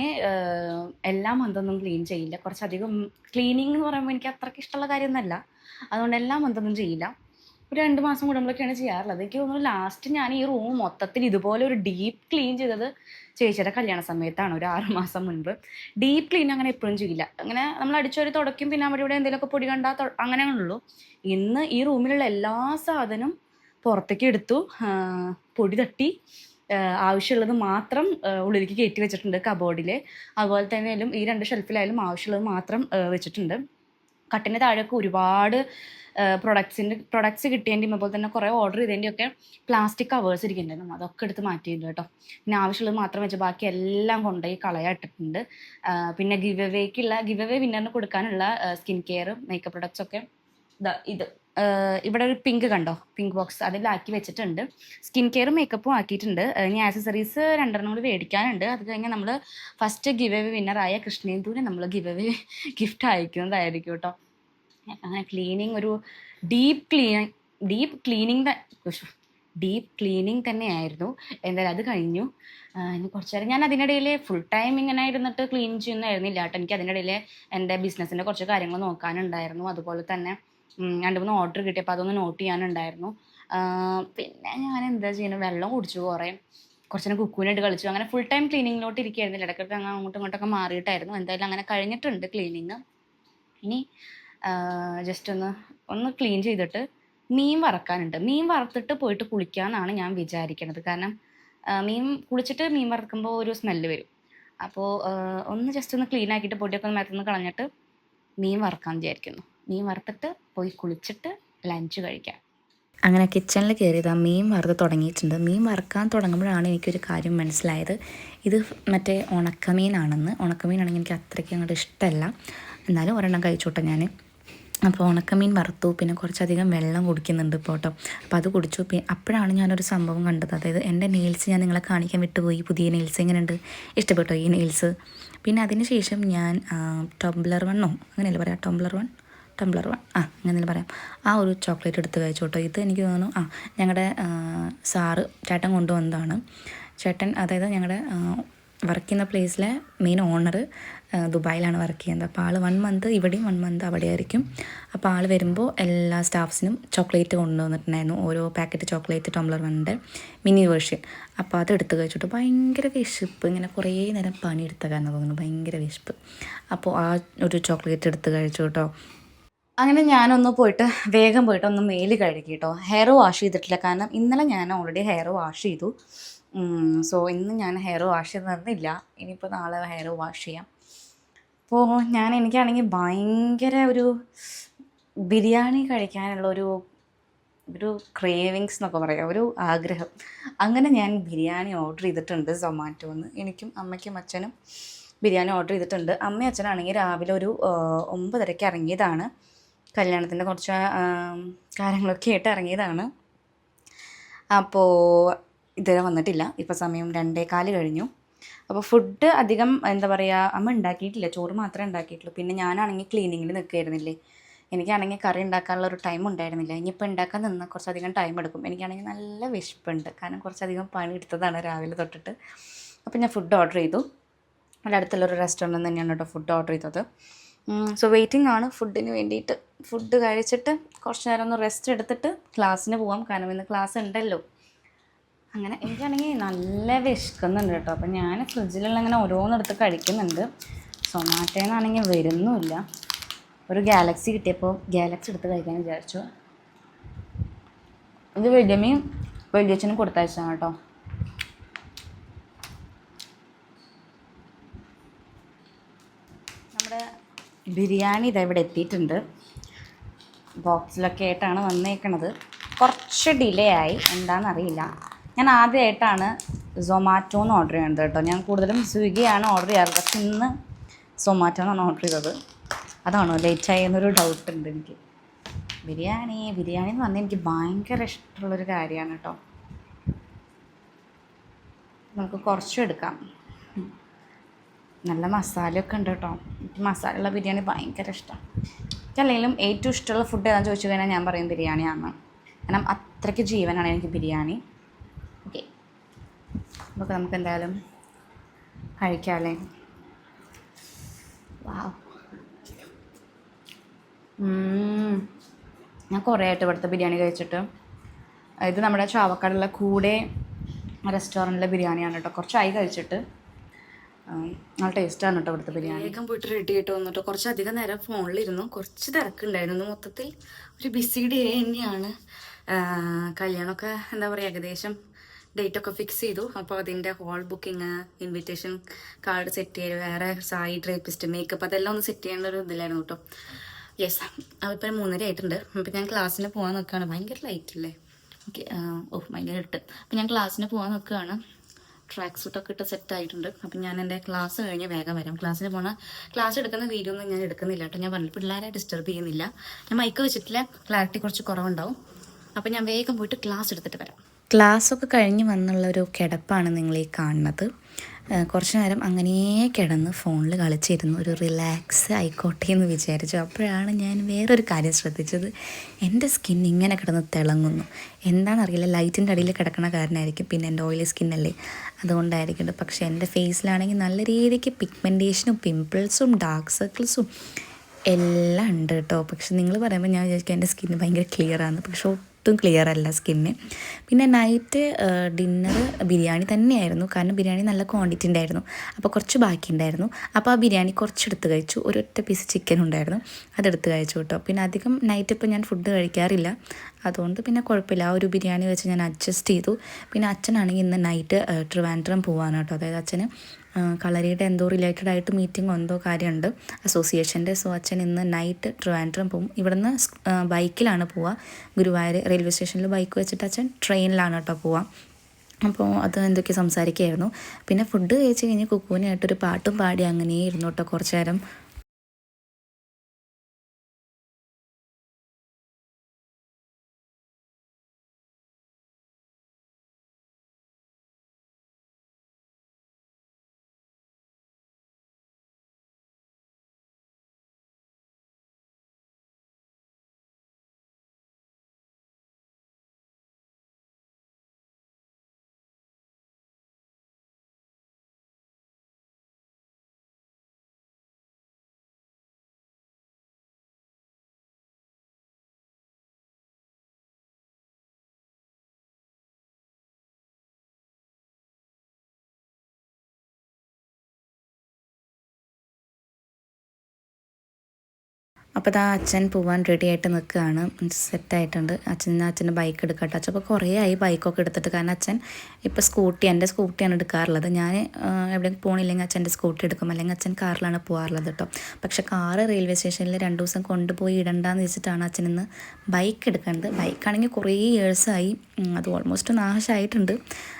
എല്ലാ മന്തൊന്നും ക്ലീൻ ചെയ്യില്ല. കുറച്ചധികം ക്ലീനിങ് എന്ന് പറയുമ്പോൾ എനിക്ക് അത്രയ്ക്ക് ഇഷ്ടമുള്ള കാര്യമൊന്നുമല്ല. അതുകൊണ്ട് എല്ലാ മന്തൊന്നും ചെയ്യില്ല. ഒരു രണ്ട് മാസം കൂടുമ്പോഴൊക്കെയാണ് ചെയ്യാറുള്ളത്. എനിക്ക് തോന്നുന്നു ലാസ്റ്റ് ഞാൻ ഈ റൂം മൊത്തത്തിൽ ഇതുപോലെ ഒരു ഡീപ്പ് ക്ലീൻ ചെയ്തത് ചേച്ചിയുടെ കല്യാണ സമയത്താണ്. ഒരു ആറ് മാസം മുൻപ്. ഡീപ്പ് ക്ലീൻ അങ്ങനെ എപ്പോഴും ചെയ്യില്ല. അങ്ങനെ നമ്മൾ അടിച്ചൊരു തുടക്കും പിന്നെ അവിടെ ഇവിടെ എന്തെങ്കിലുമൊക്കെ പൊടി കണ്ടാൽ അങ്ങനെ ഉള്ളൂ ഇന്ന് ഈ റൂമിലുള്ള എല്ലാ സാധനവും പുറത്തേക്ക് എടുത്തു. പൊടി തട്ടി. ആവശ്യമുള്ളത് മാത്രം ഉള്ളിലേക്ക് കയറ്റി വെച്ചിട്ടുണ്ട് കബോർഡിൽ അതുപോലെ തന്നെ ആയാലും ഈ രണ്ട് ഷെൽഫിലായാലും ആവശ്യമുള്ളത് മാത്രം വെച്ചിട്ടുണ്ട്. കട്ടിന്റെ താഴെയൊക്കെ ഒരുപാട് പ്രൊഡക്ട്സിന്റെ പ്രൊഡക്ട്സ് കിട്ടിയതിന്റെയും അതുപോലെ തന്നെ കുറേ ഓർഡർ ചെയ്തതിന്റെ ഒക്കെ പ്ലാസ്റ്റിക് കവേഴ്സ് ഇരിക്കുന്നുണ്ടായിരുന്നു. അതൊക്കെ എടുത്ത് മാറ്റിയിട്ടുണ്ട് കേട്ടോ. പിന്നെ ആവശ്യമുള്ളത് മാത്രം വെച്ച് ബാക്കി എല്ലാം കൊണ്ടുപോയി കളയാട്ടിട്ടുണ്ട് പിന്നെ ഗിവ് അവേക്കുള്ള ഗിവ് വിന്നറിന് കൊടുക്കാനുള്ള സ്കിൻ കെയർ മേക്കപ്പ് പ്രൊഡക്ട്സ് ഒക്കെ ഇത്. ഇവിടെ ഒരു പിങ്ക് കണ്ടോ? പിങ്ക് ബോക്സ് അതിലാക്കി വെച്ചിട്ടുണ്ട്. സ്കിൻ കെയറും മേക്കപ്പും ആക്കിയിട്ടുണ്ട്. ഇനി ആക്സസറീസ് രണ്ടെണ്ണം കൂടി മേടിക്കാനുണ്ട്. അത് കഴിഞ്ഞ് നമ്മൾ ഫസ്റ്റ് ഗിവ് അവേ വിന്നറായ കൃഷ്ണേന്ദുവിനെ നമ്മൾ ഗിവ് എവ് ഗിഫ്റ്റ് അയക്കുന്നതായിരിക്കും കേട്ടോ. അങ്ങനെ ക്ലീനിങ് ഒരു deep clean deep cleaning deep cleaning തന്നെയായിരുന്നു. എന്തായാലും അത് കഴിഞ്ഞു. ഇനി കുറച്ച് നേരം ഞാൻ അതിനിടയിൽ ഫുൾ ടൈം ഇങ്ങനെ ഇരുന്നിട്ട് ക്ലീൻ ചെയ്യുന്നതായിരുന്നില്ല കേട്ടോ. എനിക്ക് അതിനിടയിൽ എന്റെ ബിസിനസ്സിന്റെ കുറച്ച് കാര്യങ്ങൾ നോക്കാനുണ്ടായിരുന്നു. അതുപോലെ തന്നെ രണ്ട് മൂന്ന് ഓർഡർ കിട്ടിയപ്പോൾ അതൊന്ന് നോട്ട് ചെയ്യാനുണ്ടായിരുന്നു. പിന്നെ ഞാൻ എന്താ ചെയ്യുന്നത് വെള്ളം കുടിച്ചു കുറേ. കുറച്ച് നേരം കുക്കൂനായിട്ട് കളിച്ചു. അങ്ങനെ ഫുൾ ടൈം ക്ലീനിങ്ങിലോട്ട് ഇരിക്കുകയായിരുന്നില്ല ഇടയ്ക്കൊക്കെ അങ്ങ് അങ്ങോട്ടും ഇങ്ങോട്ടൊക്കെ മാറിയിട്ടായിരുന്നു. എന്തായാലും അങ്ങനെ കഴിഞ്ഞിട്ടുണ്ട് ക്ലീനിങ് ഇനി ജസ്റ്റ് ഒന്ന് ഒന്ന് ക്ലീൻ ചെയ്തിട്ട് മീൻ വറക്കാനുണ്ട്. മീൻ വറുത്തിട്ട് പോയിട്ട് കുളിക്കാമെന്നാണ് ഞാൻ വിചാരിക്കുന്നത് കാരണം മീൻ കുളിച്ചിട്ട് മീൻ വറുക്കുമ്പോൾ ഒരു സ്മെല്ല് വരും. അപ്പോൾ ഒന്ന് ജസ്റ്റ് ഒന്ന് ക്ലീൻ ആക്കിയിട്ട് പൊടിയൊക്കെ ഒന്ന് മരത്തുനിന്ന് കളഞ്ഞിട്ട് മീൻ വറക്കാൻ വിചാരിക്കുന്നു. മീൻ വറുത്തിട്ട് പോയി കുളിച്ചിട്ട് ലഞ്ച് കഴിക്കാം. അങ്ങനെ കിച്ചണിൽ കയറിയത് ആ മീൻ വറുത്ത് തുടങ്ങിയിട്ടുണ്ട്. മീൻ വറുക്കാൻ തുടങ്ങുമ്പോഴാണ് എനിക്കൊരു കാര്യം മനസ്സിലായത്. ഇത് മറ്റേ ഉണക്കമീനാണെന്ന്. ഉണക്കമീനാണെങ്കിൽ എനിക്ക് അത്രയ്ക്ക് അങ്ങോട്ട് ഇഷ്ടമല്ല. എന്നാലും ഒരെണ്ണം കഴിച്ചോട്ടെ ഞാൻ അപ്പോൾ ഉണക്കമീൻ വറുത്തു. പിന്നെ കുറച്ചധികം വെള്ളം കുടിക്കുന്നുണ്ട് ഇപ്പോൾ കേട്ടോ. അപ്പോൾ അത് കുടിച്ചു. അപ്പോഴാണ് ഞാനൊരു സംഭവം കണ്ടത്. അതായത് എന്റെ നെയിൽസ് ഞാൻ നിങ്ങളെ കാണിക്കാൻ വിട്ടുപോയി. പുതിയ നെയിൽസ് എങ്ങനെയുണ്ട്? ഇഷ്ടപ്പെട്ടോ ഈ നെയിൽസ് പിന്നെ അതിന് ശേഷം ഞാൻ ടംബ്ലർ വണ്ണോ അങ്ങനെയല്ലേ പറയാം? ടംബ്ലർ വൺ ടംബ്ലർ വൺ ആ അങ്ങനെ പറയാം. ആ ഒരു ചോക്ലേറ്റ് എടുത്ത് കഴിച്ചു കേട്ടോ. ഇത് എനിക്ക് തോന്നുന്നു ആ ഞങ്ങളുടെ സാറ് ചേട്ടൻ കൊണ്ടുവന്നതാണ്. ചേട്ടൻ അതായത് ഞങ്ങളുടെ വർക്ക് ചെയ്യുന്ന പ്ലേസിലെ മെയിൻ ഓണർ ദുബായിലാണ് വർക്ക് ചെയ്യുന്നത്. അപ്പോൾ ആൾ വൺ മന്ത് ഇവിടെയും വൺ മന്ത് അവിടെ ആയിരിക്കും അപ്പോൾ ആൾ വരുമ്പോൾ എല്ലാ സ്റ്റാഫ്സിനും ചോക്ലേറ്റ് കൊണ്ടുവന്നിട്ടുണ്ടായിരുന്നു. ഓരോ പാക്കറ്റ് ചോക്ലേറ്റ് ടംബ്ലർ വണ്ണിന്റെ മിനി വേർഷൻ അപ്പോൾ അത് എടുത്ത് കഴിച്ചിട്ട് ഭയങ്കര വിശപ്പ്. ഇങ്ങനെ കുറേ നേരം പണിയെടുത്ത കാരണം തോന്നുന്നു. ഭയങ്കര വിശപ്പ്. അപ്പോൾ ആ ഒരു ചോക്ലേറ്റ് എടുത്ത് കഴിച്ചു കേട്ടോ. അങ്ങനെ ഞാനൊന്ന് പോയിട്ട് വേഗം പോയിട്ട് ഒന്ന് മെയിൽ കഴുകി കേട്ടോ ഹെയർ വാഷ് ചെയ്തിട്ടില്ല. കാരണം ഇന്നലെ ഞാൻ ഓൾറെഡി ഹെയർ വാഷ് ചെയ്തു. സോ ഇന്ന് ഞാൻ ഹെയർ വാഷ് ചെയ്ത് ഇനിയിപ്പോൾ നാളെ ഹെയർ വാഷ് ചെയ്യാം. അപ്പോൾ ഞാൻ എനിക്കാണെങ്കിൽ ഭയങ്കര ഒരു ബിരിയാണി കഴിക്കാനുള്ള ഒരു ഒരു ക്രേവിങ്സ് എന്നൊക്കെ പറയാം. ഒരു ആഗ്രഹം. അങ്ങനെ ഞാൻ ബിരിയാണി ഓർഡർ ചെയ്തിട്ടുണ്ട് സൊമാറ്റോന്ന്. എനിക്കും അമ്മയ്ക്കും അച്ഛനും ബിരിയാണി ഓർഡർ ചെയ്തിട്ടുണ്ട്. അമ്മയും അച്ഛനാണെങ്കിൽ രാവിലെ ഒരു ഒമ്പതരയ്ക്ക് ഇറങ്ങിയതാണ്. കല്യാണത്തിന്റെ കുറച്ച് കാര്യങ്ങളൊക്കെ ആയിട്ട് ഇറങ്ങിയതാണ്. അപ്പോൾ ഇതുവരെ വന്നിട്ടില്ല. ഇപ്പോൾ സമയം രണ്ടേ കാൽ കഴിഞ്ഞു. അപ്പോൾ ഫുഡ് അധികം എന്താ പറയുക അമ്മ ഉണ്ടാക്കിയിട്ടില്ല. ചോറ് മാത്രമേ ഉണ്ടാക്കിയിട്ടുള്ളൂ. പിന്നെ ഞാനാണെങ്കിൽ ക്ലീനിങ്ങിൽ നിൽക്കുകയായിരുന്നില്ലേ എനിക്കാണെങ്കിൽ കറി ഉണ്ടാക്കാനുള്ള ഒരു ടൈം ഉണ്ടായിരുന്നില്ല. ഇനിയിപ്പോൾ ഉണ്ടാക്കാൻ നിന്ന് കുറച്ചധികം ടൈം എടുക്കും. എനിക്കാണെങ്കിൽ നല്ല വിശപ്പുണ്ട്. കാരണം കുറച്ചധികം പണി എടുത്തതാണ് രാവിലെ തൊട്ടിട്ട്. അപ്പോൾ ഞാൻ ഫുഡ് ഓർഡർ ചെയ്തു. അവിടെ അടുത്തുള്ളൊരു റെസ്റ്റോറന്റിൽ നിന്ന് തന്നെയാണ് കേട്ടോ ഫുഡ് ഓർഡർ ചെയ്തത്. സോ വെയിറ്റിംഗ് ആണ് ഫുഡിന് വേണ്ടിയിട്ട്. ഫുഡ് കഴിച്ചിട്ട് കുറച്ച് നേരം ഒന്ന് റെസ്റ്റ് എടുത്തിട്ട് ക്ലാസ്സിന് പോവാം. കാരണം ഇന്ന് ക്ലാസ് ഉണ്ടല്ലോ. അങ്ങനെ എനിക്കാണെങ്കിൽ നല്ല വിശക്കുന്നുണ്ട് കേട്ടോ. അപ്പം ഞാൻ ഫ്രിഡ്ജിലുള്ള അങ്ങനെ ഓരോന്നെടുത്ത് കഴിക്കുന്നുണ്ട്. സൊമാറ്റോന്നാണെങ്കിൽ വരുന്നുമില്ല ഒരു ഗാലക്സി കിട്ടിയപ്പോൾ ഗാലക്സി എടുത്ത് കഴിക്കാൻ വിചാരിച്ചു. ഇത് വലിയമ്മയും വലിയച്ഛനും കൊടുത്തയച്ചതാണ് കേട്ടോ. നമ്മുടെ ബിരിയാണി ഇതാ ഇവിടെ എത്തിയിട്ടുണ്ട്. ബോക്സിലൊക്കെ ആയിട്ടാണ് വന്നേക്കണത്. കുറച്ച് ഡിലേ ആയി. എന്താണെന്നറിയില്ല ഞാൻ ആദ്യമായിട്ടാണ് സൊമാറ്റോന്ന് ഓർഡർ ചെയ്യുന്നത് കേട്ടോ. ഞാൻ കൂടുതലും സ്വിഗ്ഗിയാണ് ഓർഡർ ചെയ്യാറ്. പക്ഷെ ഇന്ന് സൊമാറ്റോന്നാണ് ഓർഡർ ചെയ്തത്. അതാണോ ലേറ്റ് ആയി എന്നൊരു ഡൗട്ട് ഉണ്ട് എനിക്ക്. ബിരിയാണി ബിരിയാണി എന്ന് പറഞ്ഞാൽ എനിക്ക് ഭയങ്കര ഇഷ്ടമുള്ളൊരു കാര്യമാണ് കേട്ടോ. നമുക്ക് കുറച്ചും എടുക്കാം. നല്ല മസാലയൊക്കെ ഉണ്ട് കേട്ടോ. എനിക്ക് മസാലയുള്ള ബിരിയാണി ഭയങ്കര ഇഷ്ടമാണ് എനിക്ക് അല്ലെങ്കിലും ഏറ്റവും ഇഷ്ടമുള്ള ഫുഡ് ഏതാണെന്ന് ചോദിച്ചു കഴിഞ്ഞാൽ ഞാൻ പറയും ബിരിയാണിയാണ്. കാരണം അത്രയ്ക്ക് ജീവനാണ് എനിക്ക് ബിരിയാണി. ഓക്കെ അപ്പോൾ നമുക്ക് എന്തായാലും കഴിക്കാമല്ലേ വാവ്. ഞാൻ കുറേ ആയിട്ട് ഇവിടുത്തെ ബിരിയാണി കഴിച്ചിട്ട്. ഇത് നമ്മുടെ ചാവക്കാടുള്ള കൂടെ റെസ്റ്റോറന്റിലെ ബിരിയാണിയാണ് കേട്ടോ. കുറച്ചായി കഴിച്ചിട്ട്. നല്ല ടേസ്റ്റാണ് കേട്ടോ ഇവിടുത്തെ ബിരിയാണി. വേഗം പോയിട്ട് റെഡി ആയിട്ട് വന്നിട്ടോ. കുറച്ചധികം നേരം ഫോണിലിരുന്നു. കുറച്ച് തിരക്കുണ്ടായിരുന്നു. മൊത്തത്തിൽ ഒരു ബിസി ഡേ തന്നെയാണ്. കല്യാണമൊക്കെ എന്താ പറയുക ഏകദേശം ഡേറ്റ് ഒക്കെ ഫിക്സ് ചെയ്തു. അപ്പോൾ അതിന്റെ whole booking invitation card set ചെയ്ത് വേറെ സായി ഡ്രേപ്പിസ്റ്റ് മേക്കപ്പ് അതെല്ലാം ഒന്ന് സെറ്റ് ചെയ്യേണ്ട ഒരു ഇതിലായിരുന്നു കേട്ടോ യെസ് അപ്പോൾ മൂന്നര ആയിട്ടുണ്ട്. അപ്പം ഞാൻ ക്ലാസ്സിന് പോകാൻ നിൽക്കുകയാണ് ഭയങ്കര ലൈറ്റ് അല്ലേ? ഓക്കെ ഓ ഭയങ്കര ഇട്ട് അപ്പം ഞാൻ ക്ലാസ്സിന് പോകാൻ നിൽക്കുകയാണ് ട്രാക്ക് സൂട്ടൊക്കെ ഇട്ട് സെറ്റ് ആയിട്ടുണ്ട്. അപ്പം ഞാൻ എന്റെ ക്ലാസ് കഴിഞ്ഞ് വേഗം വരാം. ക്ലാസ്സിന് പോണ ക്ലാസ് എടുക്കുന്ന വീഡിയോ ഒന്നും ഞാൻ എടുക്കുന്നില്ല കേട്ടോ. ഞാൻ പറഞ്ഞു പിള്ളേരെ ഡിസ്റ്റർബ് ചെയ്യുന്നില്ല. ഞാൻ മൈക്ക് വെച്ചിട്ടില്ല. ക്ലാരിറ്റി കുറച്ച് കുറവുണ്ടാവും. അപ്പം ഞാൻ വേഗം പോയിട്ട് ക്ലാസ് എടുത്തിട്ട് വരാം. ക്ലാസ് ഒക്കെ കഴിഞ്ഞ് വന്നുള്ള ഒരു കിടപ്പാണ് നിങ്ങൾ ഈ കാണുന്നത്. കുറച്ച് നേരം അങ്ങനെ കിടന്ന് ഫോണിൽ കളിച്ചിരുന്നു. ഒരു റിലാക്സ് ആയിക്കോട്ടെ എന്ന് വിചാരിച്ചു. അപ്പോഴാണ് ഞാൻ വേറൊരു കാര്യം ശ്രദ്ധിച്ചത്. എന്റെ സ്കിൻ ഇങ്ങനെ കിടന്ന് തിളങ്ങുന്നു. എന്താണെന്നറിയില്ല. ലൈറ്റിന്റെ അടിയിൽ കിടക്കണ കാരണമായിരിക്കും പിന്നെ എന്റെ ഓയിലി സ്കിന്നല്ലേ അതുകൊണ്ടായിരിക്കും പക്ഷേ എന്റെ ഫേസിലാണെങ്കിൽ നല്ല രീതിക്ക് പിഗ്മെന്റേഷനും പിമ്പിൾസും ഡാർക്ക് സർക്കിൾസും എല്ലാം ഉണ്ട് കേട്ടോ. പക്ഷെ നിങ്ങൾ പറയുമ്പോൾ ഞാൻ വിചാരിക്കും എന്റെ സ്കിന്ന് ഭയങ്കര ക്ലിയറാണ് പക്ഷെ ഒട്ടും ക്ലിയർ അല്ല സ്കിന്ന് പിന്നെ നൈറ്റ് ഡിന്നർ ബിരിയാണി തന്നെയായിരുന്നു. കാരണം ബിരിയാണി നല്ല ക്വാണ്ടിറ്റി ഉണ്ടായിരുന്നു അപ്പോൾ കുറച്ച് ബാക്കി ഉണ്ടായിരുന്നു അപ്പോൾ ആ ബിരിയാണി കുറച്ചെടുത്ത് കഴിച്ചു. ഒരൊറ്റ പീസ് ചിക്കൻ ഉണ്ടായിരുന്നു. അതെടുത്ത് കഴിച്ചു കേട്ടോ പിന്നെ അധികം നൈറ്റ് ഇപ്പോൾ ഞാൻ ഫുഡ് കഴിക്കാറില്ല. അതുകൊണ്ട് പിന്നെ കുഴപ്പമില്ല ആ ഒരു ബിരിയാണി വെച്ച് ഞാൻ അഡ്ജസ്റ്റ് ചെയ്തു. പിന്നെ അച്ഛനാണെങ്കിൽ ഇന്ന് നൈറ്റ് ട്രിവാൻഡ്രം കേട്ടോ അതായത് അച്ഛന് കളരിയുടെ എന്തോ റിലേറ്റഡ് ആയിട്ട് മീറ്റിംഗ് എന്തോ കാര്യമുണ്ട്. അസോസിയേഷന്റെ സോ അച്ഛൻ ഇന്ന് നൈറ്റ് ട്രിവാൻഡ്രം പോകും ഇവിടുന്ന് ബൈക്കിലാണ് പോവുക ഗുരുവായൂർ റെയിൽവേ സ്റ്റേഷനിൽ ബൈക്ക് വെച്ചിട്ട് അച്ഛൻ ട്രെയിനിലാണ് കേട്ടോ പോവുക അപ്പോൾ അത് എന്തൊക്കെ സംസാരിക്കുകയായിരുന്നു പിന്നെ ഫുഡ് കഴിച്ച് കഴിഞ്ഞ് കുക്കുവിനായിട്ടൊരു പാട്ടും പാടി അങ്ങനെ ഇരുന്നു കേട്ടോ കുറച്ച് നേരം അപ്പോൾ ഇതാ അച്ഛൻ പോവാൻ റെഡി ആയിട്ട് നിൽക്കുകയാണ് സെറ്റായിട്ടുണ്ട് അച്ഛൻ അച്ഛന്റെ ബൈക്ക് എടുക്കട്ടെ. അച്ഛൻ അപ്പോൾ കുറേ ആയി ബൈക്കൊക്കെ എടുത്തിട്ട്. കാരണം അച്ഛൻ ഇപ്പോൾ സ്കൂട്ടി എന്റെ സ്കൂട്ടിയാണ് എടുക്കാറുള്ളത്. ഞാൻ എവിടെയും പോകണില്ലെങ്കിൽ അച്ഛന്റെ സ്കൂട്ടി എടുക്കും. അല്ലെങ്കിൽ അച്ഛൻ കാറിലാണ് പോകാറുള്ളത് കേട്ടോ പക്ഷെ കാറ് റെയിൽവേ സ്റ്റേഷനിൽ രണ്ട് ദിവസം കൊണ്ടുപോയി ഇടണ്ടെന്ന് വെച്ചിട്ടാണ് അച്ഛൻ ഇന്ന് ബൈക്ക് എടുക്കേണ്ടത് ബൈക്കാണെങ്കിൽ കുറേ ഇയേഴ്സായി അത് ഓൾമോസ്റ്റ് നാശമായിട്ടുണ്ട്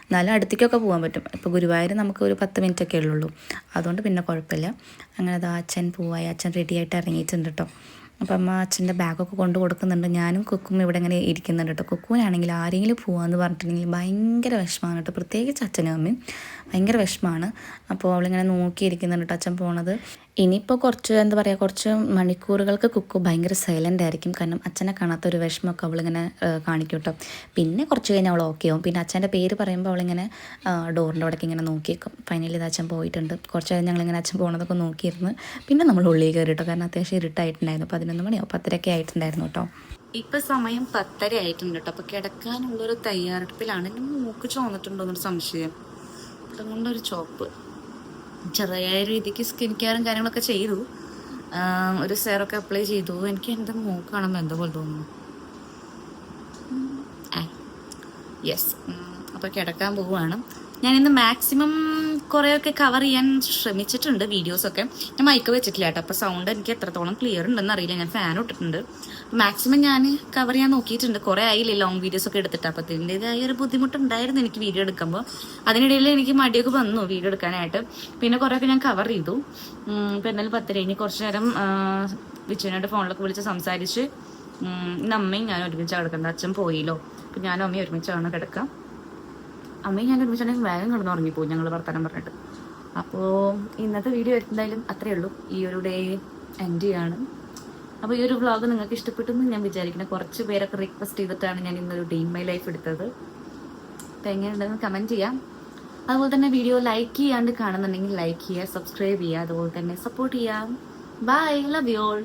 എന്നാലും അടുത്തേക്കൊക്കെ പോകാൻ പറ്റും. ഇപ്പോൾ ഗുരുവായൂർ നമുക്ക് ഒരു പത്ത് മിനിറ്റ് ഒക്കെ ഉള്ളൂ. അതുകൊണ്ട് പിന്നെ കുഴപ്പമില്ല. അങ്ങനെ അത് അച്ഛൻ പോവായി. അച്ഛൻ റെഡി ആയിട്ട് ഇറങ്ങിയിട്ടുണ്ട് കേട്ടോ അപ്പം അമ്മ അച്ഛന്റെ ബാഗൊക്കെ കൊണ്ട് കൊടുക്കുന്നുണ്ട്. ഞാനും കുക്കും ഇവിടെ ഇങ്ങനെ ഇരിക്കുന്നുണ്ട് കേട്ടോ കുക്കുവിനാണെങ്കിൽ ആരെങ്കിലും പോകാമെന്ന് പറഞ്ഞിട്ടുണ്ടെങ്കിൽ ഭയങ്കര വിഷമമാണ് കേട്ടോ പ്രത്യേകിച്ച് അച്ഛനും അമ്മയും ഭയങ്കര വിഷമമാണ്. അപ്പോൾ അവളിങ്ങനെ നോക്കിയിരിക്കുന്നുണ്ട് കേട്ടോ അച്ഛൻ പോണത്. ഇനിയിപ്പോൾ കുറച്ച് എന്താ പറയുക കുറച്ച് മണിക്കൂറുകൾക്ക് കുക്കു ഭയങ്കര സൈലന്റ് ആയിരിക്കും. കാരണം അച്ഛനെ കാണാത്ത ഒരു വിഷമമൊക്കെ അവളിങ്ങനെ കാണിക്കും കേട്ടോ പിന്നെ കുറച്ച് കഴിഞ്ഞ് അവൾ ഓക്കെ ആവും. പിന്നെ അച്ഛന്റെ പേര് പറയുമ്പോൾ അവളിങ്ങനെ ഡോറിന്റെ അവിടേക്ക് ഇങ്ങനെ നോക്കിയേക്കും. ഫൈനലി ഇത് അച്ഛൻ പോയിട്ടുണ്ട്. കുറച്ച് കഴിഞ്ഞ് ഞങ്ങളിങ്ങനെ അച്ഛൻ പോകുന്നതൊക്കെ നോക്കിയിരുന്നു. പിന്നെ നമ്മൾ ഉള്ളിൽ കയറി കേട്ടോ കാരണം അത്യാവശ്യം ഇരുട്ടായിട്ടുണ്ടായിരുന്നു. പതിനൊന്ന് മണിയോ പത്തരയൊക്കെ ആയിട്ടുണ്ടായിരുന്നു കേട്ടോ ഇപ്പം സമയം പത്തര ആയിട്ടുണ്ട് കേട്ടോ അപ്പോൾ കിടക്കാനുള്ളൊരു തയ്യാറെടുപ്പിലാണ്. മൂക്ക് ചോന്നിട്ടുണ്ടോ എന്നൊരു സംശയം. അതുകൊണ്ടൊരു ചോപ്പ്. ചെറിയ രീതിക്ക് സ്കിൻ കെയറും കാര്യങ്ങളൊക്കെ ചെയ്തു. ഒരു സെറൊക്കെ അപ്ലൈ ചെയ്തു. എനിക്ക് എന്റെ മൂക്ക് കാണുമ്പോൾ എന്തോ പോലെ തോന്നുന്നു? യെസ് അപ്പോൾ കിടക്കാൻ പോവുകയാണ് ഇന്ന് മാക്സിമം കുറേയൊക്കെ കവർ ചെയ്യാൻ ശ്രമിച്ചിട്ടുണ്ട് വീഡിയോസൊക്കെ ഞാൻ മൈക്ക് വെച്ചിട്ടില്ല കേട്ടോ. അപ്പോൾ സൗണ്ട് എനിക്ക് എത്രത്തോളം ക്ലിയർ ഉണ്ടെന്ന് അറിയില്ല. ഞാൻ ഫാൻ ഇട്ടിട്ടുണ്ട്. മാക്സിമം ഞാൻ കവർ ചെയ്യാൻ നോക്കിയിട്ടുണ്ട്. കുറേ ആയില്ലേ ലോങ് വീഡിയോസ് ഒക്കെ എടുത്തിട്ട്. അപ്പോൾ അതിന്റെതായ ഒരു ബുദ്ധിമുട്ടുണ്ടായിരുന്നു എനിക്ക് വീഡിയോ എടുക്കുമ്പോൾ അതിനിടയിൽ എനിക്ക് മടിയൊക്കെ വന്നു വീഡിയോ എടുക്കാനായിട്ട്. പിന്നെ കുറേയൊക്കെ ഞാൻ കവർ ചെയ്തു. എന്നാലും പത്തര. കഴിഞ്ഞ് കുറച്ച് നേരം വിച്ചുവിനായിട്ട് ഫോണിലൊക്കെ വിളിച്ച് സംസാരിച്ച് ഇന്ന് അമ്മയും ഞാൻ ഒരുമിച്ച് കിടക്കുന്നത് അച്ഛൻ പോയില്ലോ. അപ്പം ഞാനും അമ്മയും ഒരുമിച്ചാണ് കിടക്കാം. അമ്മയും ഞാൻ ഒരുമിച്ചാണെങ്കിൽ വേഗം കിടന്ന് ഉറങ്ങിപ്പോയി ഞങ്ങൾ വർത്തമാനം പറഞ്ഞിട്ട്. അപ്പോൾ ഇന്നത്തെ വീഡിയോ എന്തായാലും അത്രയേ ഉള്ളൂ. ഈ ഒരു ഡേ എൻഡ് ചെയ്യാണ്. അപ്പോൾ ഈ ഒരു വ്ളോഗ് നിങ്ങൾക്ക് ഇഷ്ടപ്പെട്ടെന്ന് ഞാൻ വിചാരിക്കുന്നത് കുറച്ച് പേരൊക്കെ റിക്വസ്റ്റ് ചെയ്തിട്ടാണ് ഞാൻ ഇന്നൊരു ഡേ മൈ ലൈഫ് എടുത്തത്. അപ്പോൾ എങ്ങനെയുണ്ടെന്ന് കമന്റ് ചെയ്യാം. അതുപോലെ തന്നെ വീഡിയോ ലൈക്ക് ചെയ്യാണ്ട് കാണുന്നുണ്ടെങ്കിൽ ലൈക്ക് ചെയ്യുക സബ്സ്ക്രൈബ് ചെയ്യുക അതുപോലെ തന്നെ സപ്പോർട്ട് ചെയ്യാം. Bye love you all